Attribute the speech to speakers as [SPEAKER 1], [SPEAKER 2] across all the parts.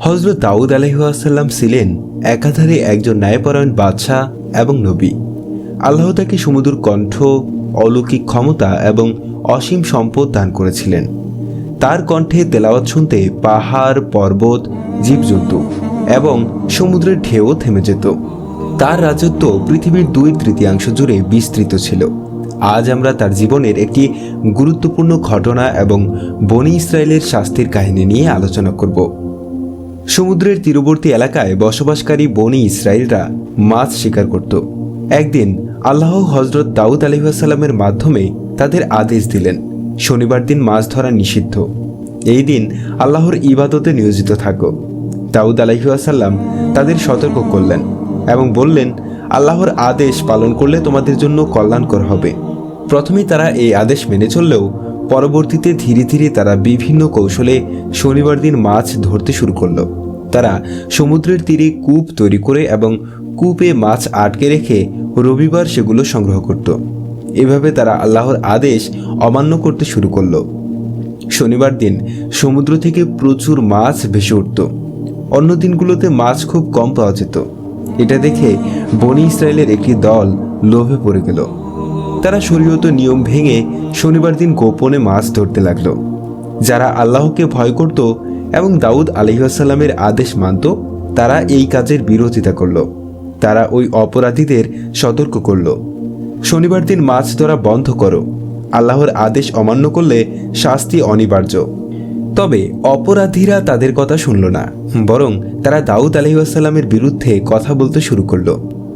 [SPEAKER 1] হজরত দাউদ আলহিহাসাল্লাম ছিলেন একাধারে একজন ন্যায়পরায়ণ বাদশাহ এবং নবী। আল্লাহ তাকে সমুদ্র কণ্ঠ, অলৌকিক ক্ষমতা এবং অসীম সম্পদ দান করেছিলেন। তার কণ্ঠে তেলাওয়াত শুনতে পাহাড়, পর্বত, জীবজন্তু এবং সমুদ্রের ঢেউ থেমে যেত। তার রাজত্ব পৃথিবীর দুই তৃতীয়াংশ জুড়ে বিস্তৃত ছিল। আজ আমরা তার জীবনের একটি গুরুত্বপূর্ণ ঘটনা এবং বনি ইসরায়েলের শাস্তির কাহিনী নিয়ে আলোচনা করব। সমুদ্রের তীরবর্তী এলাকায় বসবাসকারী বনি ইসরায়েলরা মাছ শিকার করত। একদিন আল্লাহ হজরত দাউদ আলহিহাসাল্লামের মাধ্যমে তাদের আদেশ দিলেন, শনিবার দিন মাছ ধরা নিষিদ্ধ। এই দিন আল্লাহর ইবাদতে নিয়োজিত থাকো। দাউদ আলহিহাসাল্লাম তাদের সতর্ক করলেন এবং বললেন, আল্লাহর আদেশ পালন করলে তোমাদের জন্য কল্যাণকর হবে। প্রথমেই তারা এই আদেশ মেনে চললেও পরবর্তীতে ধীরে ধীরে তারা বিভিন্ন কৌশলে শনিবার দিন মাছ ধরতে শুরু করল। তারা সমুদ্রের তীরে কূপ তৈরি করে এবং কূপে মাছ আটকে রেখে রবিবার সেগুলো সংগ্রহ করত। এভাবে তারা আল্লাহর আদেশ অমান্য করতে শুরু করল। শনিবার দিন সমুদ্র থেকে প্রচুর মাছ ভেসে উঠত। অন্য দিনগুলোতে মাছ খুব কম পাওয়া যেত। এটা দেখে বনি ইসরায়েলের একটি দল লোভে পড়ে গেল। তারা শরীয়ত নিয়ম ভেঙে শনিবার দিন গোপনে মাছ ধরতে লাগল। যারা আল্লাহকে ভয় করত এবং দাউদ আলহিহাসাল্লামের আদেশ মানত, তারা এই কাজের বিরোধিতা করল। তারা ওই অপরাধীদের সতর্ক করল। শনিবার দিন মাছ ধরা বন্ধ করো। আল্লাহর আদেশ অমান্য করলে শাস্তি অনিবার্য। তবে অপরাধীরা তাদের কথা শুনল না, বরং তারা দাউদ আলহিউসাল্লামের বিরুদ্ধে কথা বলতে শুরু করল।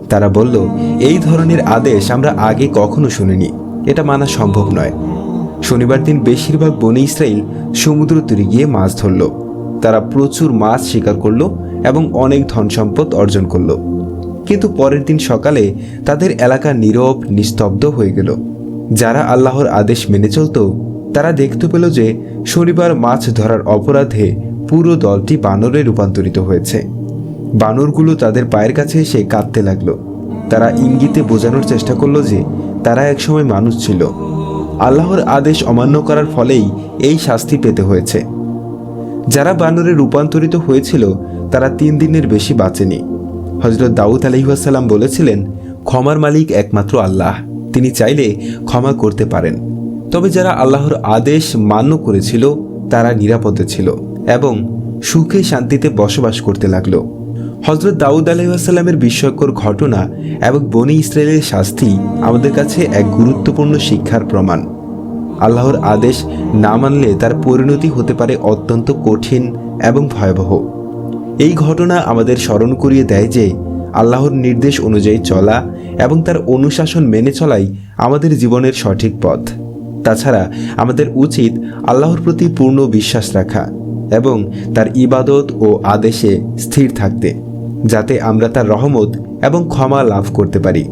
[SPEAKER 1] তারা বলল, এই ধরনের আদেশ আমরা আগে কখনো শুনিনি। এটা মানা সম্ভব নয়। শনিবার দিন বেশিরভাগ বনে ইসরায়েল সমুদ্র তীরে গিয়ে মাছ ধরল। তারা প্রচুর মাছ শিকার করল এবং অনেক ধন সম্পদ অর্জন করল। কিন্তু পরের দিন সকালে তাদের এলাকা নীরব, নিস্তব্ধ হয়ে গেল। যারা আল্লাহর আদেশ মেনে চলত, তারা দেখতে পেল যে শনিবার মাছ ধরার অপরাধে পুরো দলটি বানরে রূপান্তরিত হয়েছে। বানরগুলো তাদের পায়ের কাছে এসে কাঁদতে লাগল। তারা ইঙ্গিতে বোঝানোর চেষ্টা করল যে তারা একসময় মানুষ ছিল। আল্লাহর আদেশ অমান্য করার ফলেই এই শাস্তি পেতে হয়েছে। যারা বানরে রূপান্তরিত হয়েছিল, তারা তিন দিনের বেশি বাঁচেনি। হজরত দাউদ আলহিহাসাল্লাম বলেছিলেন, ক্ষমার মালিক একমাত্র আল্লাহ। তিনি চাইলে ক্ষমা করতে পারেন। তবে যারা আল্লাহর আদেশ মান্য করেছিল, তারা নিরাপদে ছিল এবং সুখে শান্তিতে বসবাস করতে লাগল। হজরত দাউদ আলহিহাসাল্লামের বিস্ময়কর ঘটনা এবং বনি ইসরায়েলের শাস্তি আমাদের কাছে এক গুরুত্বপূর্ণ শিক্ষার প্রমাণ। আল্লাহর আদেশ না মানলে তার পরিণতি হতে পারে অত্যন্ত কঠিন এবং ভয়াবহ। এই ঘটনা আমাদের স্মরণ করিয়ে দেয় যে আল্লাহর নির্দেশ অনুযায়ী চলা এবং তার অনুশাসন মেনে চলাই আমাদের জীবনের সঠিক পথ। তাছাড়া আমাদের উচিত আল্লাহর প্রতি পূর্ণ বিশ্বাস রাখা এবং তার ইবাদত ও আদেশে স্থির থাকতে। যাতে আমরা তার রহমত এবং ক্ষমা লাভ করতে পারি।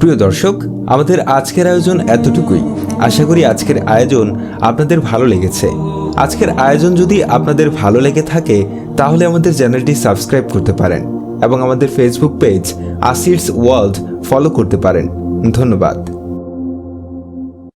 [SPEAKER 1] প্রিয় দর্শক, আমাদের আজকের আয়োজন এতটুকুই। আশা করি আজকের আয়োজন আপনাদের ভালো লেগেছে। আজকের আয়োজন যদি আপনাদের ভালো লেগে থাকে, তাহলে আমাদের চ্যানেলটি সাবস্ক্রাইব করতে পারেন এবং আমাদের Facebook page Asir's world follow করতে পারেন। ধন্যবাদ।